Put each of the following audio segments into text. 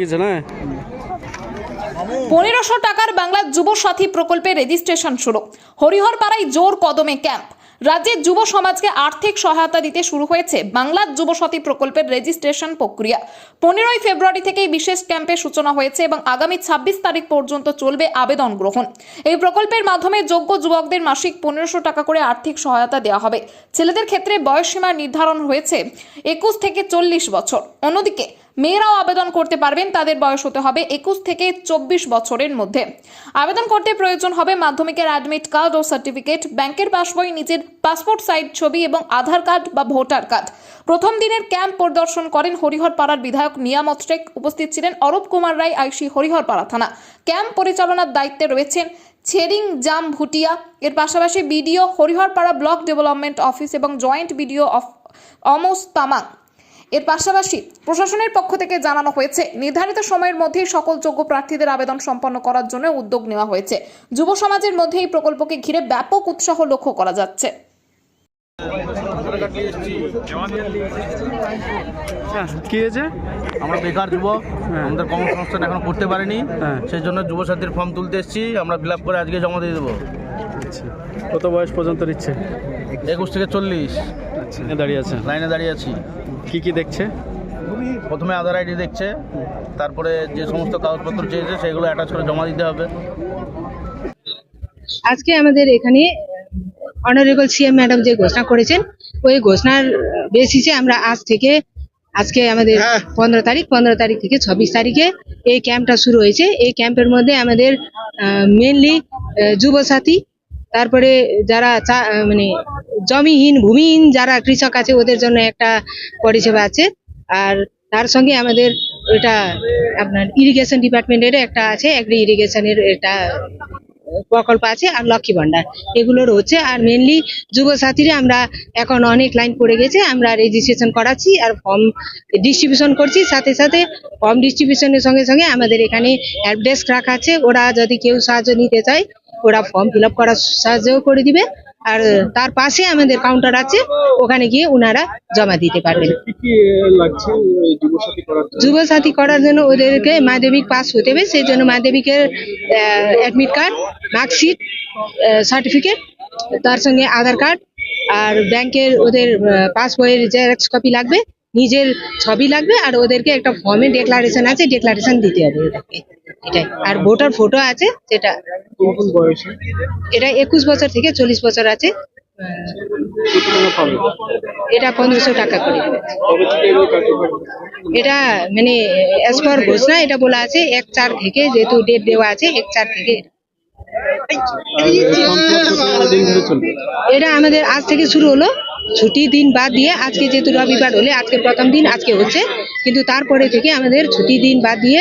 গেছে না? পনেরোশো টাকার বাংলা যুব সাথী প্রকল্পে রেজিস্ট্রেশন শুরু। হরিহরপাড়ায় জোর কদমে ক্যাম্প রাজ্যের যুব সমাজকে আর্থিক সহায়তা দিতে শুরু হয়েছে বাংলার যুব সাথী প্রকল্পের রেজিস্ট্রেশন প্রক্রিয়া। পনেরোই ফেব্রুয়ারি থেকেই বিশেষ ক্যাম্পের সূচনা হয়েছে এবং আগামী ছাব্বিশ তারিখ পর্যন্ত চলবে আবেদন গ্রহণ। এই প্রকল্পের মাধ্যমে যোগ্য যুবকদের মাসিক পনেরোশো টাকা করে আর্থিক সহায়তা দেওয়া হবে। ছেলেদের ক্ষেত্রে বয়সসীমা নির্ধারণ হয়েছে একুশ থেকে চল্লিশ বছর। অন্যদিকে মেয়েরাও আবেদন করতে পারবেন, তাদের বয়স হতে হবে একুশ থেকে চব্বিশ বছরের মধ্যে। আবেদন করতে প্রয়োজন হবে মাধ্যমিকের অ্যাডমিট কার্ড ও সার্টিফিকেট ব্যাংকের পাসবই নিজের পাসপোর্ট সাইজ ছবি এবং আধার কার্ড বা ভোটার কার্ড প্রথম দিনের ক্যাম্প পরিদর্শন করেন হরিহরপাড়ার বিধায়ক নিয়ামত শেখ। উপস্থিত ছিলেন অরূপ কুমার রায়, আইসি হরিহরপাড়া থানা। ক্যাম্প পরিচালনার দায়িত্বে রয়েছেন ছেরিং জাম ভুটিয়া। এর পাশাপাশি BDO Hariharpara block development office এবং joint BDO of Amos Tamang. এর পাশাপাশি প্রশাসনের পক্ষ থেকে জানানো হয়েছে নির্ধারিত সময়ের মধ্যেই সকল যোগ্য প্রার্থীদের আবেদন সম্পন্ন করার জন্য উদ্যোগ নেওয়া হয়েছে। যুব সমাজের মধ্যে এই প্রকল্পকে ঘিরে ব্যাপক উৎসাহ লক্ষ্য করা যাচ্ছে। হ্যাঁ কি হয়েছে? আমরা বেকার যুবক হ্যাঁ। আমাদের কর্মসংস্থান এখনও করতে পারিনি। হ্যাঁ। সেই জন্য যুব সাথীর ফর্ম তুলতে এসেছি। আমরা ফিল করে আজকে জমা দিয়ে দেবো। আচ্ছা। কত বয়স পর্যন্ত নিচ্ছে? একুশ থেকে চল্লিশ। আচ্ছা। দাঁড়িয়ে আছে লাইনে দাঁড়িয়ে আছি। কি কি দেখছে? প্রথমে আধার আইডি দেখছে তারপরে যে সমস্ত কাগজপত্র চেয়েছে সেগুলো অ্যাটাচ করে জমা দিতে হবে। আজকে আমাদের এখানে অনারেবল সিএম ম্যাডাম যে ঘোষণা করেছেন ওই ঘোষণার বেসিসে আমরা আজ থেকে আজকে আমাদের পনেরো তারিখ পনেরো তারিখ থেকে ছাব্বিশ তারিখে এই ক্যাম্পটা শুরু হয়েছে। এই ক্যাম্পের মধ্যে আমাদের মেনলি যুবসাথী তারপরে যারা মানে জমিহীন, ভূমিহীন যারা কৃষক আছে, ওদের জন্য একটা পরিষেবা আছে। আর তার সঙ্গে আমাদের এটা আপনার ইরিগেশন ডিপার্টমেন্টের একটা আছে এগ্রি ইরিগেশনের এটা প্রকল্প আছে, আর লক্ষ্মী ভান্ডার এগুলোর হচ্ছে, আর মেনলি যুব সাথীরা আমরা এখন অনেক লাইন পড়ে গেছে, আমরা রেজিস্ট্রেশন করাচ্ছি, আর ফর্ম ডিস্ট্রিবিউশন করছি। সাথে সাথে ফর্ম ডিস্ট্রিবিউশনের সঙ্গে সঙ্গে আমাদের এখানে হেল্প ডেস্ক রাখা আছে। ওরা যদি কেউ সাহায্য নিতে চায় ওরা ফর্ম ফিল আপ করার সাহায্যও করে দিবে। আর তার পাশে আমাদের কাউন্টার আছে ওখানে গিয়ে ওনারা জমা দিতে পারবেন। যুব সাথী করার জন্য? ওদেরকে মাধ্যমিক পাস হতে হবে সেই জন্য মাধ্যমিকের অ্যাডমিট কার্ড মার্কশিট সার্টিফিকেট তার সঙ্গে আধার কার্ড আর ব্যাংকের ওদের পাস বইয়ের জেরক্স কপি লাগবে। নিজের ছবি লাগবে আর ওদেরকে একটা ফর্মে ডেক্লারেশন আছে ডেক্লারেশন দিতে হবে ওদেরকে। এটাই। আর ভোটার ফটো আছে সেটা এটা একুশ বছর থেকে চল্লিশ বছর আছে। এটা পনেরোশো টাকা করে। এটা মানে অ্যাজ পার ঘোষণা এটা বলা আছে এক চার থেকে যেহেতু ডেট দেওয়া আছে এক চার থেকে এটা আমাদের আজ থেকে শুরু হলো। ছুটি দিন বাদ দিয়ে আজকে যেহেতু রবিবার হলে, আজকে প্রথম দিন, আজকে হচ্ছে। কিন্তু তারপরে থেকে আমাদের ছুটি দিন বাদ দিয়ে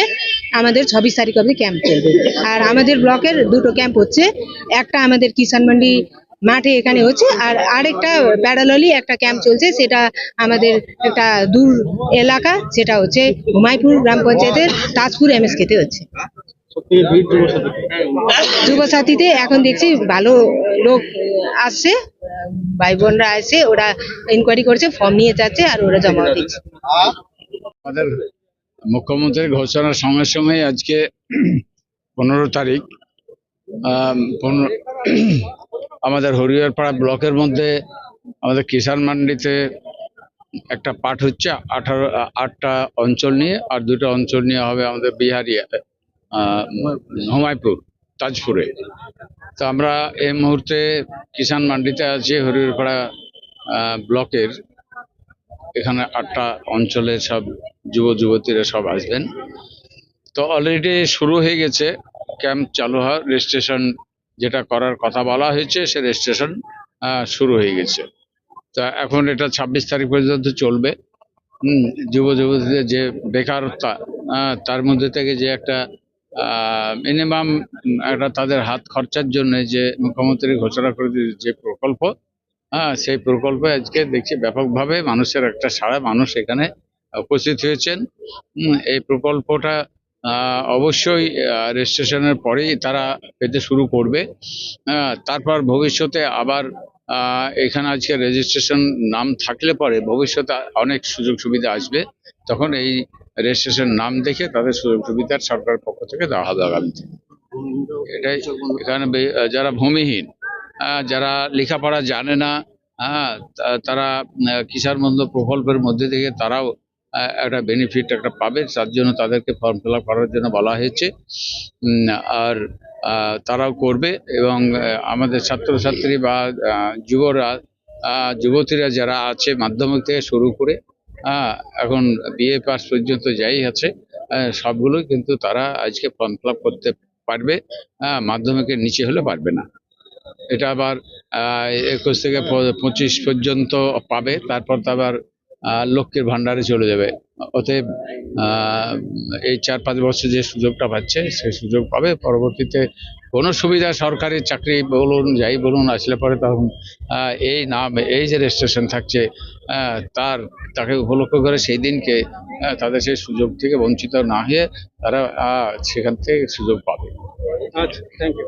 আমাদের ছাব্বিশ তারিখ অবধি ক্যাম্প চলবে। আর আমাদের ব্লকের দুটো ক্যাম্প হচ্ছে। একটা আমাদের কিষান মান্ডি মাঠে এখানে হচ্ছে, আর আরেকটা প্যারাললি একটা ক্যাম্প চলছে, সেটা আমাদের একটা দূর এলাকা, সেটা হচ্ছে হুমায়পুর গ্রাম পঞ্চায়েতের তাজপুর এমএসকেতে হচ্ছে। সব থেকে ভিড় যুব সাথী। যুব সাথীতে এখন দেখছি ভালো লোক আসছে ভাই বোনরা আসছে ওরা ইনকোয়ারি করছে ফর্ম নিয়ে যাচ্ছে আর ওরা জমা দিচ্ছে। আমাদের মুখ্যমন্ত্রীর ঘোষণার সঙ্গে সঙ্গে আজকে পনেরো তারিখ আমাদের হরিহরপাড়া ব্লকের মধ্যে আমাদের কিষান মান্ডিতে একটা পাঠ হচ্ছে আঠারো আটটা অঞ্চল নিয়ে আর দুটো অঞ্চল নিয়ে হবে আমাদের বিহারি আহ, হুমায়পুর তাজপুরে। তো আমরা এই মুহূর্তে কিষান মান্ডিতে আছি হরিহরপাড়া ব্লকের। এখানে আটটা অঞ্চলের সব যুব যুবতীরা সব আসবেন। তো অলরেডি শুরু হয়ে গেছে ক্যাম্প চালু হওয়ার রেজিস্ট্রেশন যেটা করার কথা বলা হয়েছে সে রেজিস্ট্রেশন শুরু হয়ে গেছে। তা এখন এটা ছাব্বিশ তারিখ পর্যন্ত চলবে। যুব যুবতীদের যে বেকারতা আহ, তার মধ্যে থেকে যে একটা মিনিমাম একটা তাদের হাত খরচার জন্য যে মুখ্যমন্ত্রী ঘোষণা করে যে প্রকল্প হ্যাঁ সেই প্রকল্পে আজকে দেখছি ব্যাপকভাবে মানুষের একটা সারা মানুষ এখানে উপস্থিত হয়েছেন। এই প্রকল্পটা অবশ্যই রেজিস্ট্রেশনের পরেই তারা পেতে শুরু করবে। তারপর ভবিষ্যতে আবার এখানে আজকে রেজিস্ট্রেশন নাম থাকলে পরে ভবিষ্যতে অনেক সুযোগ সুবিধা আসবে। তখন এই রেজিস্ট্রেশন নাম দেখে তাদের সুযোগ সুবিধার সরকারের পক্ষ থেকে দেওয়া হবে আগামীতে এটাই এখানে যারা ভূমিহীন যারা লেখাপড়া জানে না হ্যাঁ তারা কিষাণ বন্ধু প্রকল্পের মধ্যে থেকে তারাও একটা বেনিফিট একটা পাবে। তার জন্য তাদেরকে ফর্ম ফিল করার জন্য বলা হয়েছে। আর তারাও করবে এবং আমাদের ছাত্রছাত্রী বা যুবরা যুবতীরা যারা আছে মাধ্যমিক থেকে শুরু করে এখন বিএ পাস পর্যন্ত যাই আছে সবগুলো কিন্তু তারা আজকে ফর্ম ফিল করতে পারবে মাধ্যমিকের নিচে হলে পারবে না। এটা আবার একুশ থেকে পঁচিশ পর্যন্ত পাবে, তারপর তো আবার আহ, লক্ষ্মীর ভান্ডারে চলে যাবে। অতএব এই চার পাঁচ বছর যে সুযোগটা পাচ্ছে সেই সুযোগ পাবে। পরবর্তীতে কোনো সুবিধা সরকারি চাকরি বলুন যাই বলুন আসলে পরে তখন এই নাম এই যে রেজিস্ট্রেশন থাকছে তার তাকে উপলক্ষ করে সেই দিনকে তাদের সেই সুযোগ থেকে বঞ্চিত না হয়ে তারা সেখান থেকে সুযোগ পাবে। আচ্ছা থ্যাংক ইউ